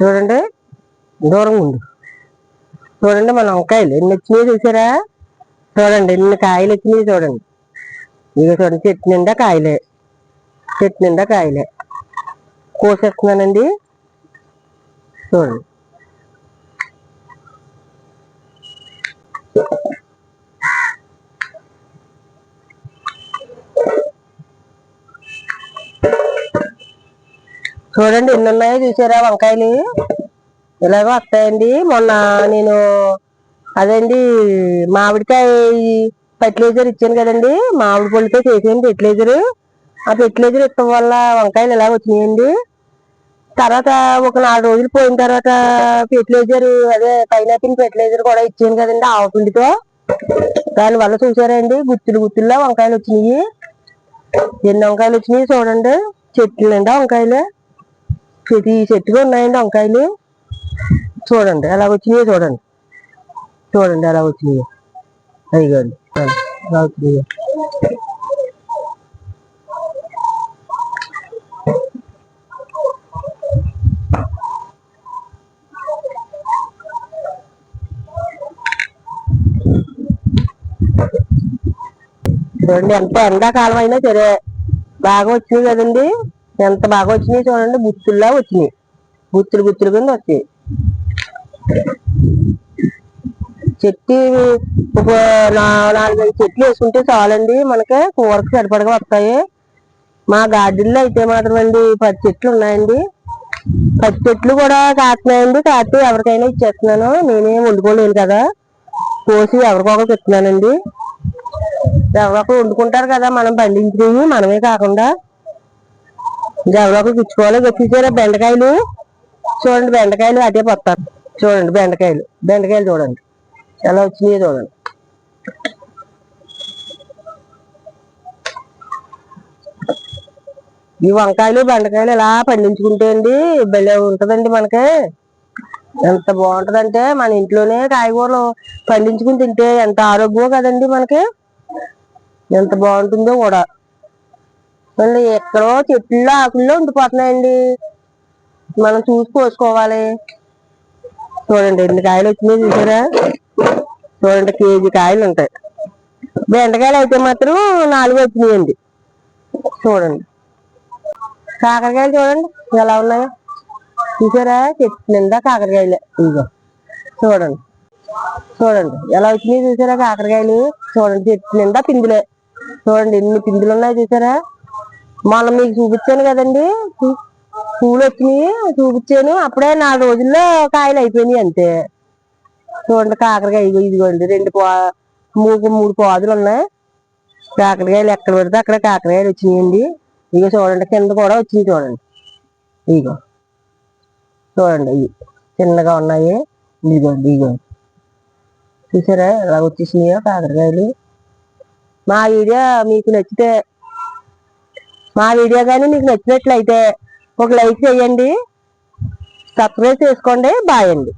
చూడండి దూరంగా ఉండు. చూడండి మన వంకాయలు ఎన్ని వచ్చినాయి చూసారా? చూడండి ఎన్ని కాయలు వచ్చినాయి చూడండి. ఇక చూడండి చెట్టు నిండా కాయలే. చెట్టు నిండా కాయలే. కోసేస్తున్నానండి. చూడండి. చూడండి ఎన్ని ఉన్నాయో చూసారా వంకాయలు? ఇలాగో వస్తాయండి. మొన్న నేను అదండి మామిడికాయ ఫెర్టిలైజర్ ఇచ్చాను కదండి. మామిడి పళ్ళుతో చేసాను ఫెర్టిలైజర్. ఆ ఫెర్టిలైజర్ ఇవ్వడం వల్ల వంకాయలు ఇలాగ వచ్చినాయండి? తర్వాత ఒక నాలుగు రోజులు పోయిన తర్వాత ఫెర్టిలైజర్ అదే పైనాపిల్ ఫెర్టిలైజర్ కూడా ఇచ్చాను కదండి ఆవు పిండితో. దాని వల్ల చూసారండి గుత్తులు గుత్తుల్లో వంకాయలు వచ్చినాయి. ఎన్ని వంకాయలు వచ్చినాయి చూడండి. చెట్లు నిండా వంకాయలు. ప్రతి చెట్టుగా ఉన్నాయండి వంకాయలు. చూడండి ఎలా వచ్చినాయో చూడండి. చూడండి ఎలా వచ్చినాయో. అయ్యండి చూడండి, ఎలా వచ్చినాయో చూడండి ఎంత ఎండాకాలం అయినా సరే బాగా వచ్చింది కదండి. ఎంత బాగా వచ్చినాయి చూడండి గుత్తుల్లా వచ్చినాయి. గుత్తులు గుత్తులు కింద వచ్చాయి చెట్టు ఒక నాలుగైదు చెట్లు వేసుకుంటే చాలండి మనకి కూరకు సరిపడగా వస్తాయి. మా గార్డెన్లో అయితే మాత్రం అండి పది చెట్లు ఉన్నాయండి. పది చెట్లు కూడా కాస్తున్నాయండి కాస్తే ఎవరికైనా ఇచ్చేస్తున్నాను. నేనేం వండుకోలేను కదా. కోసి ఎవరికొకరికి ఇస్తున్నానండి ఎవరొకరు వండుకుంటారు కదా మనం పండించినవి మనమే కాకుండా. ఇంకా ఎవరొకరు ఇచ్చుకోవాలి బెండకాయలు చూడండి బెండకాయలు అదే పడతారు చూడండి బెండకాయలు. బెండకాయలు చూడండి. ఎలా వచ్చినాయో చూడండి. ఈ వంకాయలు బెండకాయలు ఇలా పండించుకుంటే అండి భలే ఉంటదండి మనకి. ఎంత బాగుంటదంటే మన ఇంట్లోనే కాయగూరలు పండించుకుని తింటే ఎంత ఆరోగ్యమో కదండి మనకి. ఎంత బాగుంటుందో కూడా. మళ్ళీ ఎక్కడో చెట్లు ఆకుల్లో ఉండిపోతున్నాయండి. మనం చూసి కోసుకోవాలి. చూడండి ఎన్ని కాయలు వచ్చినాయి చూసారా? చూడండి కేజీ కాయలు ఉంటాయి. బెండకాయలు అయితే మాత్రం నాలుగు వచ్చినాయండి. చూడండి. కాకరకాయలు చూడండి ఎలా ఉన్నాయో. చూసారా? చెట్టు నిండా కాకరకాయలే. ఇదిగో. చూడండి. చూడండి. ఎలా వచ్చినాయి చూసారా కాకరకాయలు? చూడండి చెట్టు నిండా పిందులే. చూడండి ఎన్ని పిందులు ఉన్నాయి చూసారా? మొన్న మీకు చూపించాను కదండి. పూలు వచ్చినాయి చూపించాను. అప్పుడే నాలుగు రోజుల్లో కాయలు అయిపోయినాయి అంతే. చూడండి కాకరకాయ ఇదిగో ఇదిగోండి. రెండు పా మూడు మూడు పాదులు ఉన్నాయి. కాకరకాయలు ఎక్కడ పెడితే అక్కడ కాకరకాయలు వచ్చినాయండి. ఇగో చూడండి కింద కూడా వచ్చింది చూడండి. ఇగో చూడండి ఇవి చిన్నగా ఉన్నాయి. ఇదిగోండి ఇదిగోండి చూసారా? ఎలా వచ్చేసినాయో కాకరకాయలు. మా వీడియో మీకు నచ్చితే మా వీడియో కానీ మీకు నచ్చినట్లయితే ఒక లైక్ చేయండి. సబ్స్క్రైబ్ చేసుకోండి. బాయ్ అండి.